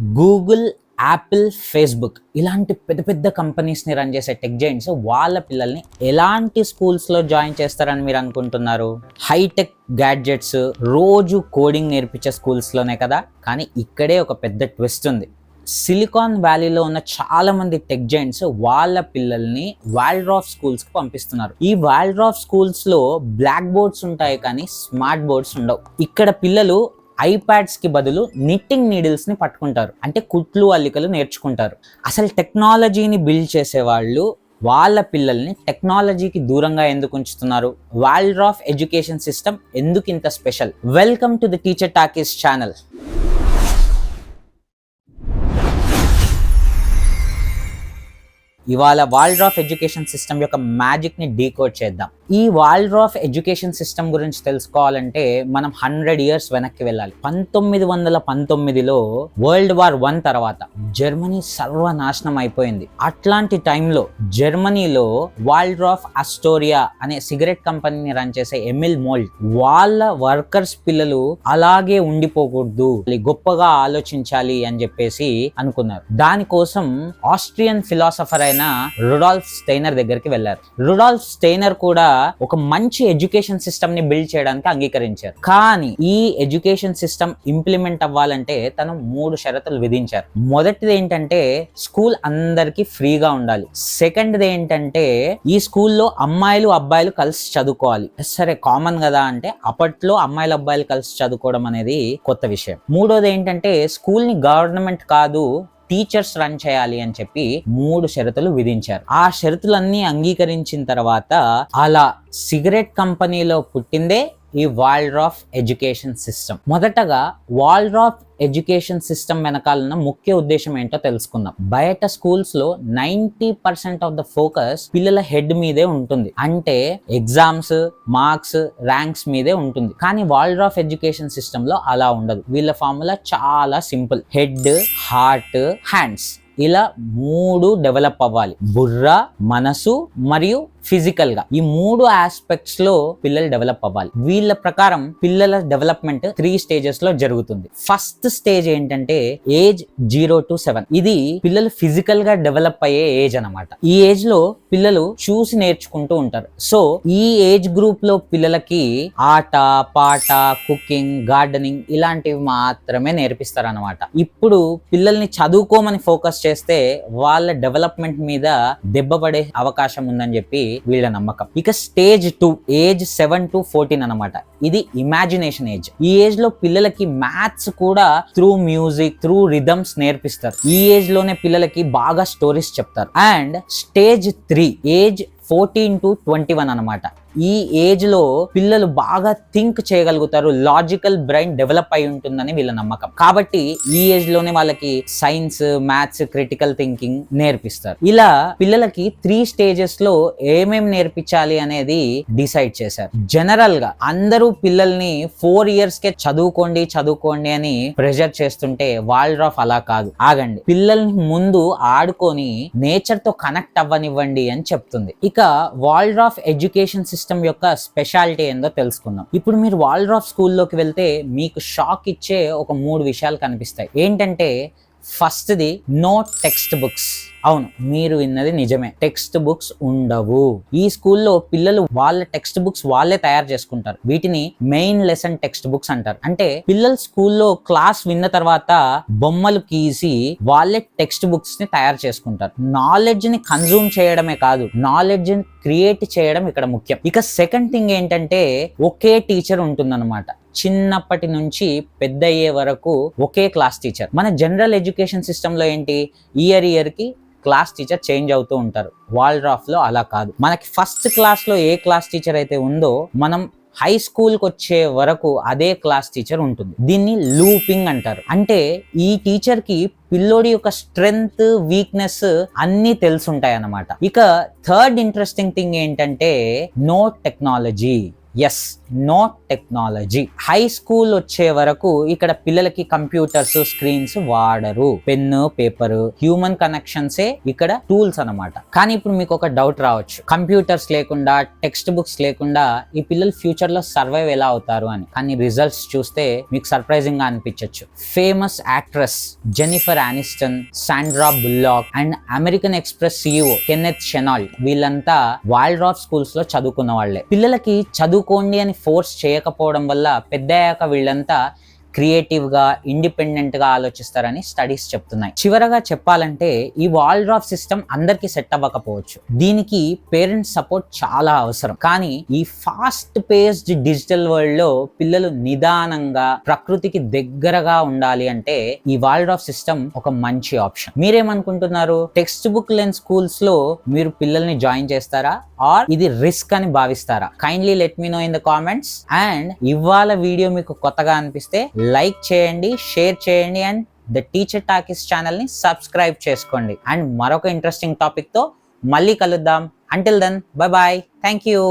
Google Apple Facebook ఇలాంటి పెద్ద పెద్ద కంపెనీస్ని రన్ చేసే టెక్ జైంట్స్ వాళ్ళ పిల్లల్ని ఎలాంటి స్కూల్స్లో జాయిన్ చేస్తారని మీరు అనుకుంటున్నారు? హైటెక్ గ్యాడ్జెట్స్ రోజు కోడింగ్ నేర్పించే స్కూల్స్లోనే కదా? కానీ ఇక్కడే ఒక పెద్ద ట్విస్ట్ ఉంది. సిలికాన్ వ్యాలీలో ఉన్న చాలా మంది టెక్ జైంట్స్ వాళ్ళ పిల్లల్ని వాల్డ్రాఫ్ స్కూల్స్కి పంపిస్తున్నారు. ఈ వాల్డ్రాఫ్ స్కూల్స్లో బ్లాక్ బోర్డ్స్ ఉంటాయి కానీ స్మార్ట్ బోర్డ్స్ ఉండవు. ఇక్కడ పిల్లలు ఐప్యాడ్స్కి బదులు నిట్టింగ్ నీడిల్స్ని పట్టుకుంటారు. అంటే కుట్లు అల్లికలు నేర్చుకుంటారు. అసలు టెక్నాలజీని బిల్డ్ చేసే వాళ్ళు వాళ్ళ పిల్లల్ని టెక్నాలజీకి దూరంగా ఎందుకు ఉంచుతున్నారు? వరల్డ్ ఆఫ్ ఎడ్యుకేషన్ సిస్టమ్ ఎందుకు ఇంత special welcome to the teacher talkies channel ఇవాళ వరల్డ్ ఆఫ్ ఎడ్యుకేషన్ సిస్టమ్ యొక్క మ్యాజిక్ని డీకోడ్ చేద్దాం. ఈ వాల్డ్ ఆఫ్ ఎడ్యుకేషన్ సిస్టమ్ గురించి తెలుసుకోవాలంటే మనం హండ్రెడ్ ఇయర్స్ వెనక్కి వెళ్ళాలి. పంతొమ్మిది వందల పంతొమ్మిదిలో వరల్డ్ వార్ వన్ తర్వాత జర్మనీ సర్వనాశనం అయిపోయింది. అట్లాంటి టైంలో జర్మనీలో వాల్డ్ ఆఫ్ అస్టోరియా అనే సిగరెట్ కంపెనీని రన్ చేసే ఎమిల్ మోల్డ్ వాళ్ళ వర్కర్స్ పిల్లలు అలాగే ఉండిపోకూడదు గొప్పగా ఆలోచించాలి అని చెప్పేసి అనుకున్నారు. దానికోసం ఆస్ట్రియన్ ఫిలాసఫర్ అయిన రుడాల్ఫ్ స్టైనర్ దగ్గరికి వెళ్ళారు. రుడాల్ఫ్ స్టైనర్ కూడా ఒక మంచి ఎడ్యుకేషన్ సిస్టమ్ని బిల్డ్ చేయడానికి అంగీకరించారు. కానీ ఈ ఎడ్యుకేషన్ సిస్టమ్ ఇంప్లిమెంట్ అవ్వాలంటే తను మూడు షరతులు విధించారు. మొదటిది ఏంటంటే స్కూల్ అందరికి ఫ్రీగా ఉండాలి. సెకండ్ది ఏంటంటే ఈ స్కూల్లో అమ్మాయిలు అబ్బాయిలు కలిసి చదువుకోవాలి. సరే కామన్ కదా అంటే అప్పట్లో అమ్మాయిలు అబ్బాయిలు కలిసి చదువుకోవడం అనేది కొత్త విషయం. మూడోది ఏంటంటే స్కూల్ని గవర్నమెంట్ కాదు టీచర్స్ రన్ చేయాలి అని చెప్పి మూడు షరతులు విధించారు. ఆ షరతులన్నీ అంగీకరించిన తర్వాత అలా సిగరెట్ కంపెనీలో పుట్టిందే ఈ వాల్డ్రాఫ్ ఎడ్యుకేషన్ సిస్టమ్ మొదటగా వాల్డ్రాఫ్ ఎడ్యుకేషన్ సిస్టమ్ వెనకాలన్న ముఖ్య ఉద్దేశం ఏంటో తెలుసుకుందాం. బయట స్కూల్స్లో ninety percent of the focus పిల్లల హెడ్ మీదే ఉంటుంది. అంటే ఎగ్జామ్స్ మార్క్స్ ర్యాంక్స్ మీదే ఉంటుంది. కానీ వరల్డ్ ఆఫ్ ఎడ్యుకేషన్ సిస్టమ్లో అలా ఉండదు. వీళ్ళ ఫార్ములా చాలా సింపుల్ హెడ్ హార్ట్ హ్యాండ్స్ ఇలా మూడు డెవలప్ అవ్వాలి. బుర్ర మనసు మరియు ఫిజికల్గా ఈ మూడు ఆస్పెక్ట్స్లో పిల్లలు డెవలప్ అవ్వాలి. వీళ్ళ ప్రకారం పిల్లల డెవలప్మెంట్ త్రీ స్టేజెస్లో జరుగుతుంది. ఫస్ట్ స్టేజ్ ఏంటంటే ఏజ్ జీరో టు సెవెన్. ఇది పిల్లలు ఫిజికల్గా డెవలప్ అయ్యే ఏజ్ అన్నమాట. ఈ ఏజ్లో పిల్లలు చూసి నేర్చుకుంటూ ఉంటారు. సో ఈ ఏజ్ గ్రూప్లో పిల్లలకి ఆట పాట కుకింగ్ గార్డెనింగ్ ఇలాంటివి మాత్రమే నేర్పిస్తారు అనమాట ఇప్పుడు పిల్లల్ని చదువుకోమని ఫోకస్ చేస్తే వాళ్ళ డెవలప్మెంట్ మీద దెబ్బ పడే అవకాశం ఉందని చెప్పి వీళ్ళ నమ్మకం ఇక stage two age seven to fourteen అనమాట ఇది ఇమాజినేషన్ ఏజ్. ఈ ఏజ్లో పిల్లలకి మ్యాథ్స్ కూడా త్రూ మ్యూజిక్ త్రూ రిథమ్స్ నేర్పిస్తారు. ఈ ఏజ్లోనే పిల్లలకి బాగా స్టోరీస్ చెప్తారు. And stage three age fourteen to twenty one అనమాట ఈ ఏజ్లో పిల్లలు బాగా థింక్ చేయగలుగుతారు లాజికల్ బ్రెయిన్ డెవలప్ అయి ఉంటుందని వీళ్ళ నమ్మకం. కాబట్టి ఈ ఏజ్లోనే వాళ్ళకి సైన్స్ మ్యాథ్స్ క్రిటికల్ థింకింగ్ నేర్పిస్తారు. ఇలా పిల్లలకి త్రీ స్టేజెస్లో ఏమేం నేర్పించాలి అనేది డిసైడ్ చేశారు. జనరల్గా అందరూ పిల్లల్ని ఫోర్ ఇయర్స్ కే చదువుకోండి చదువుకోండి అని ప్రెషర్ చేస్తుంటే వాల్డ్ ఆఫ్ అలా కాదు. ఆగండి. పిల్లల్ని ముందు ఆడుకొని నేచర్తో కనెక్ట్ అవ్వనివ్వండి అని చెప్తుంది. ఇక వాల్డ్ ఆఫ్ ఎడ్యుకేషన్ సిస్టమ్ యొక్క స్పెషాలిటీ ఏందో తెలుసుకుందాం. ఇప్పుడు మీరు వాల్డ్రాఫ్ స్కూల్లోకి వెళ్తే మీకు షాక్ ఇచ్చే ఒక మూడు విషయాలు కనిపిస్తాయి. ఏంటంటే ఫస్ట్ది నో టెక్స్ట్ బుక్స్. అవును మీరు విన్నది నిజమే. టెక్స్ట్ బుక్స్ ఉండవు. ఈ స్కూల్లో పిల్లలు వాళ్ళ టెక్స్ట్ బుక్స్ వాళ్ళే తయారు చేసుకుంటారు. వీటిని మెయిన్ లెసన్ టెక్స్ట్ బుక్స్ అంటారు. అంటే పిల్లలు స్కూల్లో క్లాస్ విన్న తర్వాత బొమ్మలు గీసి వాళ్ళే టెక్స్ట్ బుక్స్ని తయారు చేసుకుంటారు. నాలెడ్జ్ని కన్జ్యూమ్ చేయడమే కాదు నాలెడ్జ్ని క్రియేట్ చేయడం ఇక్కడ ముఖ్యం. ఇక సెకండ్ థింగ్ ఏంటంటే ఒకే టీచర్ ఉంటుందన్నమాట. చిన్నప్పటి నుంచి పెద్ద అయ్యే వరకు ఒకే క్లాస్ టీచర్. మన జనరల్ ఎడ్యుకేషన్ సిస్టంలో ఏంటి? ఇయర్ ఇయర్కి క్లాస్ టీచర్ చేంజ్ అవుతూ ఉంటారు. వాల్డ్రాఫ్లో లో అలా కాదు. మనకి ఫస్ట్ క్లాస్లో ఏ క్లాస్ టీచర్ అయితే ఉందో మనం హై స్కూల్కి వచ్చే వరకు అదే క్లాస్ టీచర్ ఉంటుంది. దీన్ని లూపింగ్ అంటారు. అంటే ఈ టీచర్కి పిల్లోడి యొక్క స్ట్రెంగ్త్ వీక్నెస్ అన్ని తెలుసుంటాయి అన్నమాట ఇక థర్డ్ ఇంట్రెస్టింగ్ థింగ్ ఏంటంటే no technology. Yes no technology high school వచ్చే వరకు ఇక్కడ పిల్లలకి కంప్యూటర్స్ స్క్రీన్స్ వాడరు. పెన్ను పేపర్ హ్యూమన్ కనెక్షన్సే ఇక్కడ టూల్స్ అన్నమాట. కానీ ఇప్పుడు మీకు ఒక డౌట్ రావచ్చు. కంప్యూటర్స్ లేకుండా టెక్స్ట్ బుక్స్ లేకుండా ఈ పిల్లలు ఫ్యూచర్లో సర్వైవ్ ఎలా అవుతారు అని. కానీ రిజల్ట్స్ చూస్తే మీకు సర్ప్రైజింగ్గా అనిపించవచ్చు famous actress Jennifer Aniston Sandra Bullock and American Express CEO Kenneth Chenault వీళ్ళంతా వైల్డ్ రాఫ్ స్కూల్స్లో చదువుకున్న వాళ్ళే. పిల్లలకి చదువు చదువుకోండి అని ఫోర్స్ చేయకపోవడం వల్ల పెద్దయ్యాక వీళ్ళంతా క్రియేటివ్గా ఇండిపెండెంట్గా ఆలోచిస్తారని స్టడీస్ చెప్తున్నాయి. చివరగా చెప్పాలంటే ఈ వాల్ డ్రాప్ సిస్టమ్ అందరికీ సెట్ అవ్వకపోవచ్చు. దీనికి పేరెంట్స్ సపోర్ట్ చాలా అవసరం. కానీ ఈ ఫాస్ట్ పేస్డ్ డిజిటల్ వరల్డ్లో పిల్లలు నిదానంగా ప్రకృతికి దగ్గరగా ఉండాలి అంటే ఈ వాల్ డ్రాప్ సిస్టమ్ ఒక మంచి ఆప్షన్. మీరేమనుకుంటున్నారు? టెక్స్ట్ బుక్ లెన్ స్కూల్స్లో మీరు పిల్లల్ని జాయిన్ చేస్తారా? ఆర్ ఇది రిస్క్ అని భావిస్తారా? Kindly let me know in the comments and ఇవాళ వీడియో మీకు కొత్తగా అనిపిస్తే లైక్ చేయండి షేర్ చేయండి అండ్ ద టీచర్ టాకీస్ ఛానల్ని సబ్స్క్రైబ్ చేసుకోండి. అండ్ మరొక ఇంట్రెస్టింగ్ టాపిక్తో మళ్ళీ కలుద్దాం. Until then bye bye thank you